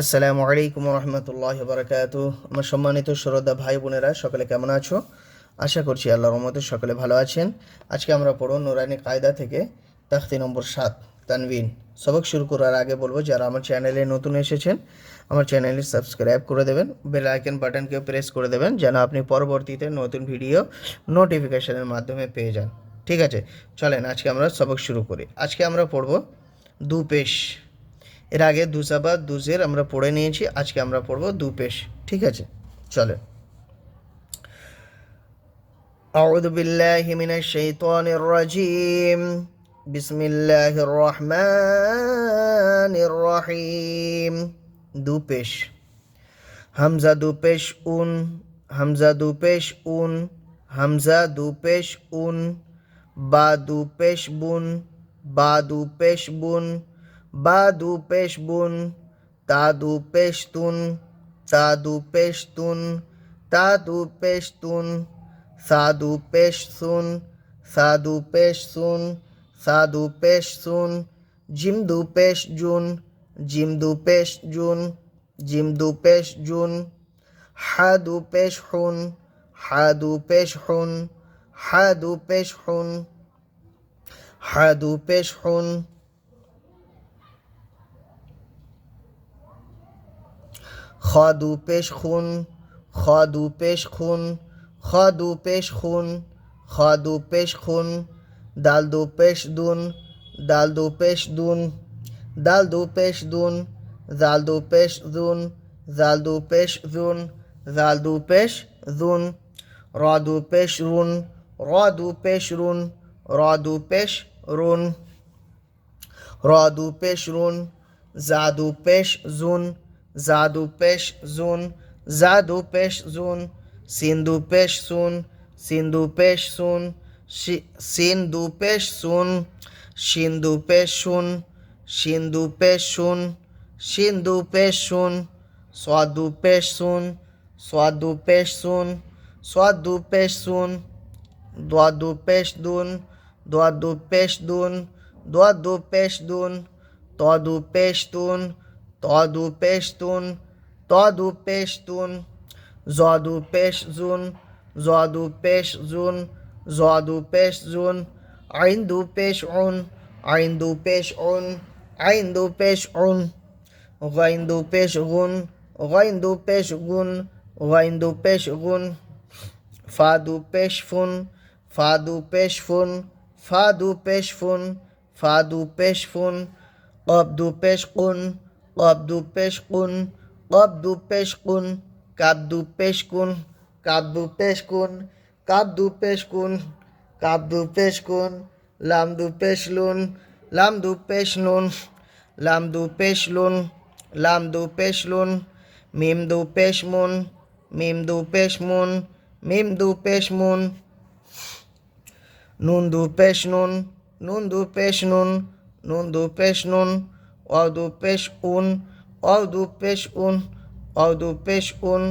আসসালামু আলাইকুম রহমতুল্লাহ বারকাত আমার সম্মানিত শ্রদ্ধা ভাই বোনেরা, সকলে কেমন আছো? আশা করছি আল্লাহ রহমতে সকলে ভালো আছেন। আজকে আমরা পড়ব নুরানি কায়দা থেকে তাখতি নম্বর সাত, তানবিন। সবক শুরু করার আগে বলব, যারা আমার চ্যানেলে নতুন এসেছেন, আমার চ্যানেলটি সাবস্ক্রাইব করে দেবেন, বেল আইকন বাটনকেও প্রেস করে দেবেন, যেন আপনি পরবর্তীতে নতুন ভিডিও নোটিফিকেশনের মাধ্যমে পেয়ে যান। ঠিক আছে, চলেন আজকে আমরা সবক শুরু করি। আজকে আমরা পড়ব দু পেশ এর আগে দুসাবাদ দুজের আমরা পড়ে নিয়েছি আজকে আমরা পড়ব দু পেশ ঠিক আছে চলে أعوذ بالله من الشيطان الرجيم بسم الله الرحمن الرحيم দু পেশ হামজা দু পেশ উন হামজা দু পেশ উন হামজা দু পেশ উন বা দু পেশ বুন বা দু পেশ বুন বা দু পেশ বুন তা দু পেশ তুন তা দু পেশ তুন তা দু পেশ তুন সাধু পেশ সুন সাধু পেশ সুন সাধু পেশ সুন জিম দু পেশ জুন জিম জুন জিম জুন হা দু পেশ পেশ পেশ পেশ খ দু পেশ খুন খ দু পেশ খুন খ দু পেশ খুন খ দু পেশ খুন দাল দু পেশ দুন দাল দু পেশ দুন দাল দু পেশ দুন জাল পেশ দুন জাল দু পেশ জুন জাল দু পেশ জুন র দু পেশ রুন র দু পেশ রুন র দু পেশ রুন র পেশ রুন জা দু পেশ জুন জাদু পেশ জুন জাদু পেশ জুন সিন্ধু পেশ সুন সিন্ধু পেশ সুন সিন্ধু পেশ সুন সিন্ধু পেশ সুন সিন্ধু পেশ সুন সিন্ধু পেশ সুন স্বাদু পেশ সুন স্বাদু পেশ সুন স্বাদু পেশ সুন দ্বাদু পেশ দুন দ্বাদু পেশ দুন দ্বাদু পেশ দুন তদু পেশ তুন তদু পেশ তুন তদু পেশ তুন জদু পেশ জুন জদু পেশ জুন জদু পেশ জুন আইন্দু পেশ উন আইন্দু পেশ উন আইন্দু পেশ উন গাইন্দু পেশ গুন গাইন্দু পেশ গুন গাইন্দু পেশ গুন ফাদু পেশ ফুন ফাদু পেশ ফুন ফাদু পেশ ফুন ফাদু পেশ ফুন কবদু পেশ কুন কবদু পেশ কুন কবদু পেশ কুন কাবদু পেশ কুন কাবদু পেশ কুন কাবদু পেশ কুন কাবদু পেশ কুন লামদু পেশ লুন লামদু পেশ নুন লামদু পেশ লুন লামদু পেশ লুন মিমদু পেশ মুন মিমদু পেশ মুন মিমদু পেশ মুন নুন দু পেশ নুন নুন দু পেশ উন অ দু পেশ উন অ দু পেশ উন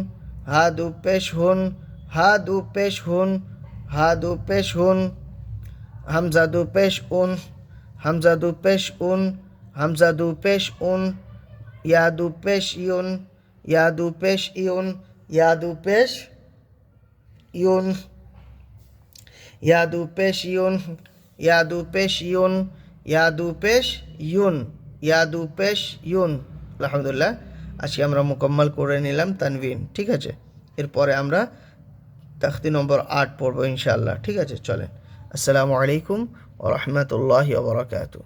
হা দু পেশ হুন হা দু পেশ হুন হা দু পেশ হুন হামজা দু পেশ উন হামজা দু পেশ উন হামজা দু পেশ উন ইয়া দু পেশ ইউন ইয়া দু পেশ ইউন ইয়া দু পেশ ইউন ইয়া দু পেশ ইউন ইয়া দু পেশ ইউন ইয়া দু পেশ ইউন। ইয়া দু পেশ ইউন। আলহামদুলিল্লাহ। আজকে আমরা মোকাম্মল করে নিলাম তানভিন ঠিক আছে? এরপরে আমরা তাখতি নম্বর আট পড়ব ইনশাআল্লাহ, ঠিক আছে? চলেন। আসসালামু আলাইকুম ও রহমতুল্লাহ ওবরাকাতু